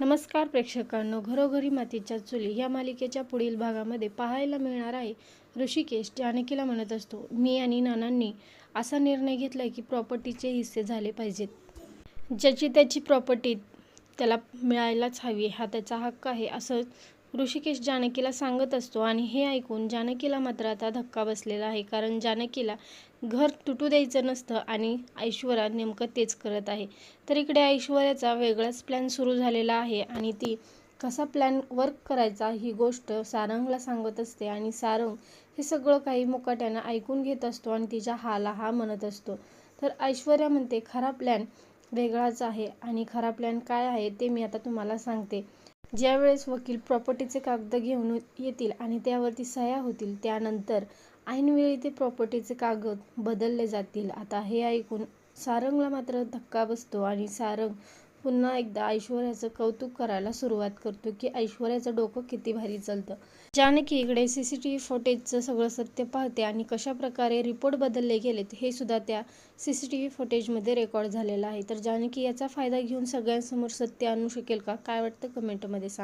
नमस्कार प्रेक्षकांनो घरोघरी मातीच्या चुली या मालिकेच्या पुढील भागामध्ये पाहायला मिळणार आहे ऋषिकेश जानकीला म्हणत असतो मी आणि नानांनी असा निर्णय घेतला की प्रॉपर्टीचे हिस्से झाले पाहिजेत. ज्याची त्याची प्रॉपर्टी त्याला मिळायलाच हवी हा त्याचा हक्क आहे असं ऋषिकेश जानकीला सांगत असतो आणि हे ऐकून जानकीला मात्र आता धक्का बसलेला आहे कारण जानकीला घर तुटू द्यायचं नसतं आणि ऐश्वर्या नेमकं तेच करत आहे. तर इकडे ऐश्वर्याचा वेगळाच प्लॅन सुरू झालेला आहे आणि ती कसा प्लॅन वर्क करायचा ही गोष्ट सारंगला सांगत असते आणि सारंग हे सगळं काही मुकाट्यानं ऐकून घेत असतो आणि तिच्या हाला हा म्हणत असतो. तर ऐश्वर्या म्हणते खरा प्लॅन वेगळाच आहे आणि खरा प्लॅन काय आहे ते मी आता तुम्हाला सांगते. ज्यावेळेस वकील प्रॉपर्टीचे कागद घेऊन येतील आणि त्यावरती सह्या होतील त्यानंतर ऐनवेळी ते प्रॉपर्टीचे कागद बदलले जातील. आता हे ऐकून सारंगला मात्र धक्का बसतो आणि सारंग पुन्हा एकदा ऐश्वर्याचं कौतुक करायला सुरुवात करतो की ऐश्वर्याचं डोकं किती भारी चालतं. जानकी इकडे सी सी टी व्ही फुटेजचं सगळं सत्य पाहते आणि कशा प्रकारे रिपोर्ट बदलले गेलेत हे सुद्धा त्या सी सी टी व्ही फुटेजमध्ये रेकॉर्ड झालेलं आहे. तर जानकी याचा फायदा घेऊन सगळ्यांसमोर सत्य आणू शकेल का? काय वाटतं कमेंटमध्ये सांग.